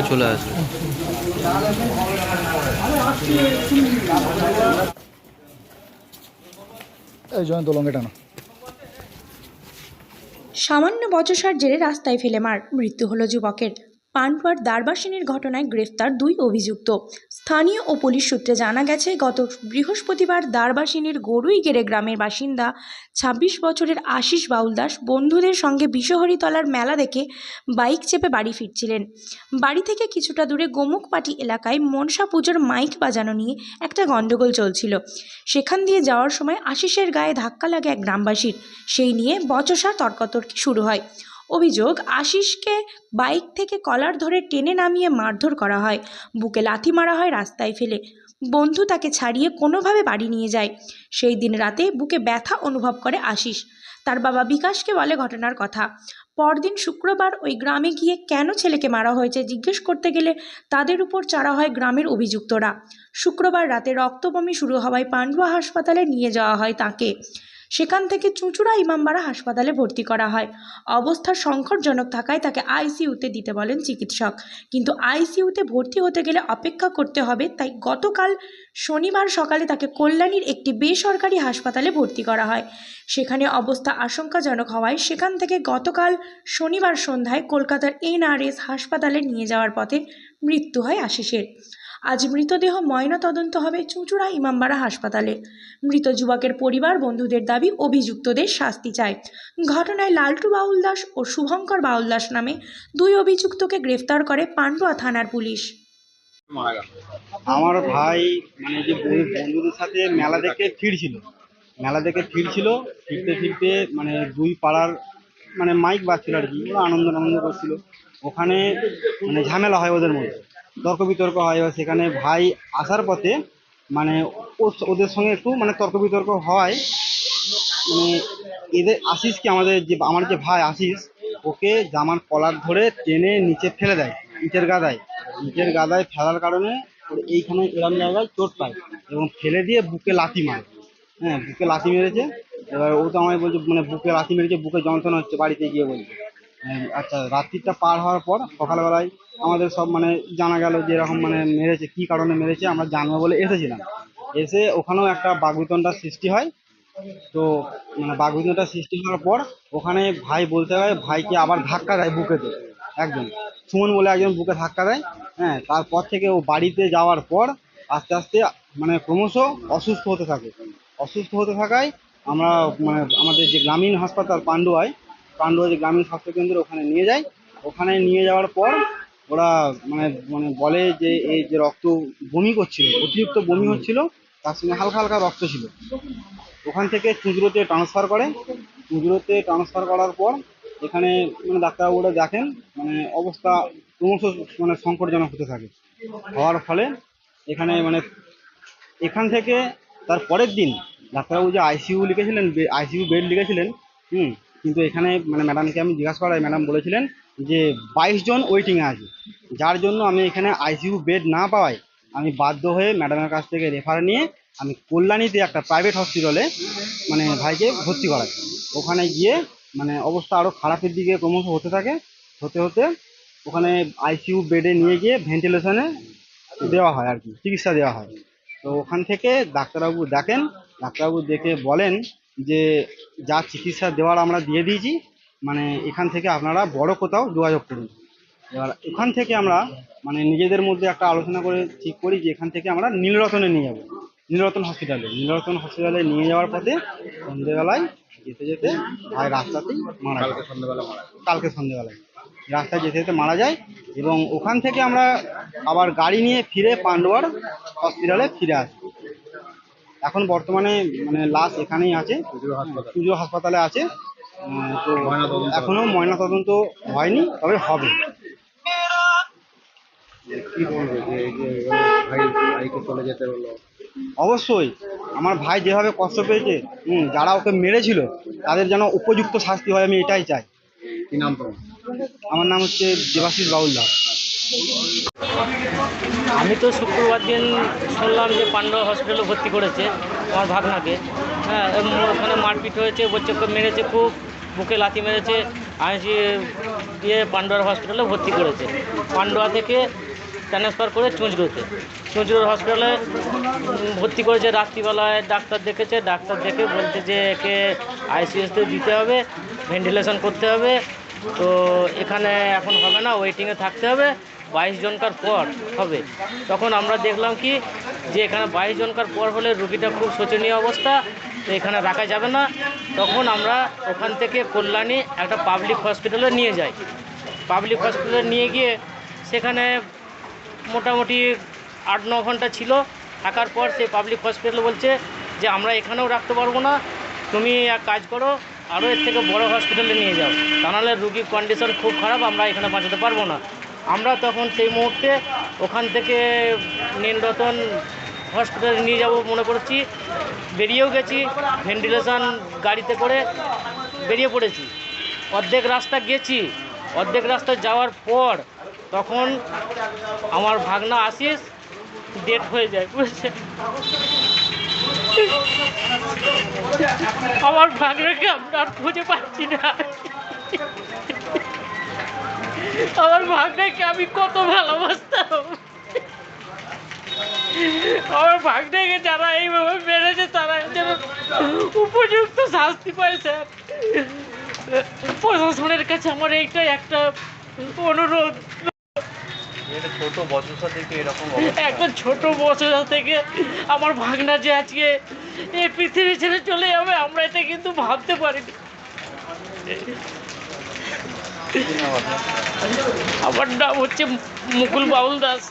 তারপর চলে আসবে। এই টানো সামান্য বচসার জেরে রাস্তায় ফেলে মার। মৃত্যু হলো যুবকের। পান্ডুয়ার দারবাসিনীর ঘটনায় গ্রেফতার দুই অভিযুক্ত। স্থানীয় ও পুলিশ সূত্রে জানা গেছে, গত বৃহস্পতিবার দারবাসিনীর গরুইগেড়ে গ্রামের বাসিন্দা ছাব্বিশ বছরের আশিস বাউল দাস বন্ধুদের সঙ্গে বিষহরিতলার মেলা দেখে বাইক চেপে বাড়ি ফিরছিলেন। বাড়ি থেকে কিছুটা দূরে গোমুখপাটি এলাকায় মনসা পুজোর মাইক বাজানো নিয়ে একটা গণ্ডগোল চলছিল। সেখান দিয়ে যাওয়ার সময় আশিসের গায়ে ধাক্কা লাগে এক গ্রামবাসীর। সেই নিয়ে বচসা তর্কতর্কি শুরু হয়। অভিযোগ, আশিসকে বাইক থেকে কলার ধরে টেনে নামিয়ে মারধর করা হয়। বুকে লাথি মারা হয় রাস্তায় ফেলে। বন্ধু তাকে ছাড়িয়ে কোনোভাবে বাড়ি নিয়ে যায়। সেই দিন রাতে বুকে ব্যথা অনুভব করে আশিস। তার বাবা বিকাশকে বলে ঘটনার কথা। পরদিন শুক্রবার ওই গ্রামে গিয়ে কেন ছেলেকে মারা হয়েছে জিজ্ঞেস করতে গেলে তাদের উপর চারা হয় গ্রামের অভিযুক্তরা। শুক্রবার রাতে রক্তবমি শুরু হওয়ায় পান্ডুয়া হাসপাতালে নিয়ে যাওয়া হয় তাকে। সেখান থেকে চুঁচুড়া ইমামবাড়া হাসপাতালে ভর্তি করা হয়। অবস্থা সংকটজনক থাকায় তাকে আইসিইউতে দিতে বলেন চিকিৎসক। কিন্তু আইসিইউতে ভর্তি হতে গেলে অপেক্ষা করতে হবে, তাই গতকাল শনিবার সকালে তাকে কল্যাণীর একটি বেসরকারি হাসপাতালে ভর্তি করা হয়। সেখানে অবস্থা আশঙ্কাজনক হওয়ায় সেখান থেকে গতকাল শনিবার সন্ধ্যায় কলকাতার এনআরএস হাসপাতালে নিয়ে যাওয়ার পথে মৃত্যু হয় আশিসের। আজ মৃতদেহ ময়না তদন্ত হবে চুঁচুড়া ইমামবাড়া হাসপাতালে। মৃত যুবকের পরিবার বন্ধুদের দাবি, অভিযুক্তদের শাস্তি চায়। ঘটনায় লালটু বাউল দাস ও শুভঙ্কর বাউল দাস নামে দুই অভিযুক্তকে গ্রেফতার করে পান্ডুয়া থানার পুলিশ। আমার ভাই মানে যে বন্ধুদের সাথে মেলা দেখে ফিরছিল। মেলা দেখে ফিরছিল, ফিরতে ফিরতে মানে দুই পাড়ার মানে মাইক বাজছিল আর কি, ওরা আনন্দ আনন্দ করছিল। ওখানে মানে ঝামেলা হয় ওদের মধ্যে। তর্ক বিতর্ক হয় এবার সেখানে ভাই আসার পথে মানে ওদের সঙ্গে একটু মানে তর্ক বিতর্ক হয়। মানে এদের আশিসকে আমাদের যে আমার যে ভাই আশিস ওকে জামার কলার ধরে টেনে নিচে ফেলে দেয় ইটের গাদায়। ইটের গাদায় ফেলার কারণে এইখানে এরম জায়গায় চোট পায় এবং ফেলে দিয়ে বুকে লাথি মারে। হ্যাঁ বুকে লাথি মেরেছে। এবার ও তো আমায় বলছে মানে বুকে লাথি মেরেছে বুকে যন্ত্রণা হচ্ছে বাড়িতে গিয়ে বলছে। হ্যাঁ, আচ্ছা রাত্রিটা পার হওয়ার পর সকালবেলায় আমাদের সব মানে জানা গেল যে এরকম মানে মেরেছে, কি কারণে মেরেছে আমরা জানব বলে এসেছিলাম। এসে ওখানেও একটা বাগবিতণ্ডার সৃষ্টি হয়। তো মানে বাঘবিন্দুটা সৃষ্টি হওয়ার পর ওখানে ভাই বলতে হয়, ভাইকে আবার ধাক্কা দেয় বুকেতে একজন। সুমন বলে একজন বুকে ধাক্কা দেয়। হ্যাঁ তারপর থেকে ও বাড়িতে যাওয়ার পর আস্তে আস্তে মানে ক্রমশ অসুস্থ হতে থাকে। অসুস্থ হতে থাকায় আমরা মানে আমাদের যে গ্রামীণ হাসপাতাল পান্ডুয়ায়, পান্ডুয়া যে গ্রামীণ স্বাস্থ্যকেন্দ্র ওখানে নিয়ে যায় ওখানে নিয়ে যাওয়ার পর ওরা মানে মানে বলে যে এই যে রক্ত বমি করছিল, অতিরিক্ত বমি হচ্ছিল, তার সঙ্গে হালকা হালকা রক্ত ছিল। ওখান থেকে চুঁচুড়োতে ট্রান্সফার করে, চুঁচুড়োতে ট্রান্সফার করার পর এখানে মানে ডাক্তারবাবুরা দেখেন মানে অবস্থা ক্রমশ মানে সংকটজনক হতে থাকে। হওয়ার ফলে এখানে মানে এখান থেকে তার পরের দিন ডাক্তারবাবু যে আইসিইউ লিখেছিলেন আইসিইউ বেড লিখেছিলেন, হুম কিন্তু এখানে মানে ম্যাডামকে আমি জিজ্ঞাসা করাই ম্যাডাম বলেছিলেন যে বাইশ জন ওয়েটিংয়ে আছে। যার জন্য আমি এখানে আইসিইউ বেড না পাওয়ায় আমি বাধ্য হয়ে ম্যাডামের কাছ থেকে রেফার নিয়ে আমি কল্যাণীতে একটা প্রাইভেট হসপিটালে মানে ভাইকে ভর্তি করাই। ওখানে গিয়ে মানে অবস্থা আরও খারাপের দিকে ক্রমশ হতে থাকে, হতে হতে ওখানে আইসিইউ বেডে নিয়ে গিয়ে ভেন্টিলেশনে দেওয়া হয় আর কি, চিকিৎসা দেওয়া হয়। তো ওখান থেকে ডাক্তারবাবু দেখেন, ডাক্তারবাবু দেখে বলেন যে যা চিকিৎসা দেওয়ার আমরা দিয়ে দিয়েছি মানে এখান থেকে আপনারা বড় কোথাও যোগাযোগ করুন। এবার এখান থেকে আমরা মানে নিজেদের মধ্যে একটা আলোচনা করে ঠিক করি যে এখান থেকে আমরা নীলরতনে নিয়ে যাব। নীলরতন হসপিটালে নীলরতন হসপিটালে নিয়ে যাওয়ার পথে সন্ধেবেলায় যেতে যেতে ভাই রাস্তাতেই মারা যায়। কালকে সন্ধেবেলায়। রাস্তায় যেতে যেতে মারা যায় এবং ওখান থেকে আমরা আবার গাড়ি নিয়ে ফিরে পান্ডুয়ার হসপিটালে ফিরে আসি। এখন বর্তমানে মানে লাশ এখানেই আছে পুজো হাসপাতালে। আছে। তো এখনও ময়না তদন্ত হয়নি তবে হবে। কি বলবে যে ভাই ভাইকে চলে যেতে হলো? অবশ্যই আমার ভাই যেভাবে কষ্ট পেয়েছে হুম যারা ওকে মেরেছিল তাদের যেন উপযুক্ত শাস্তি হয় আমি এটাই চাই। কি নাম তোমার? আমার নাম হচ্ছে দেবাশিস বাউল দাস আমি তো শুক্রবার দিন শুনলাম যে পান্ডব হসপিটালে ভর্তি করেছে, আমার ভাগনাকে হ্যাঁ ওখানে মারপিট হয়েছে বলছে মেরেছে, খুব বুকে লাথি মেরেছে আমি দিয়ে পান্ডুয়ার হসপিটালে ভর্তি করেছে। পান্ডুয়া থেকে ট্রান্সফার করে চুঁচড়োতে। চুঁচড়োর হসপিটালে ভর্তি করেছে রাত্রিবেলায়, ডাক্তার দেখেছে, ডাক্তার দেখে বলছে যে একে আইসিএসতে দিতে হবে, ভেন্টিলেশন করতে হবে, তো এখানে এখন হবে না ওয়েটিংয়ে থাকতে হবে। বাইশ জনকার পর হবে। তখন আমরা দেখলাম কি, যে এখানে বাইশ জনকার পর হলে রুগীটা খুব শোচনীয় অবস্থা, তো এখানে রাখা যাবে না। তখন আমরা ওখান থেকে কল্যাণী একটা পাবলিক হসপিটালে নিয়ে যাই। পাবলিক হসপিটালে নিয়ে গিয়ে সেখানে মোটামুটি আট, ন ঘণ্টা ছিল। থাকার পর সেই পাবলিক হসপিটাল বলছে যে, আমরা এখানেও রাখতে পারব না। তুমি এক কাজ করো, আরও এর থেকে বড় হসপিটালে নিয়ে যাও। তা নাহলে রুগীর কন্ডিশন খুব খারাপ, আমরা এখানে বাঁচাতে পারব না। আমরা তখন সেই মুহূর্তে ওখান থেকে নীলরতন হসপিটালে নিয়ে যাব মনে করছি। বেরিয়েও গেছি, ভেন্টিলেশন গাড়িতে করে বেরিয়ে পড়েছি। অর্ধেক রাস্তা গেছি, অর্ধেক রাস্তা যাওয়ার পর তখন আমার ভাগনা আসিস ডেট হয়ে যায়, বুঝছে? আমার ভাগনাকে আমরা খুঁজে পাচ্ছি না। আমার ভাগনাকে আমি কত ভালোবাসতাম। আমার ভাগনাকে যারা এইভাবে মেরেছে তারা যেন উপযুক্ত শাস্তি পায় স্যার। প্রশাসনের কাছে আমার এইটাই একটা অনুরোধ। ছোট বছর থেকে এরকম একটা ছোট বছর থেকে আমার ভাগনা যে আজকে এই পৃথিবী ছেড়ে চলে যাবে আমরা এটা কিন্তু ভাবতে পারিনি। আমার নাম হচ্ছে মুকুল বাউল দাস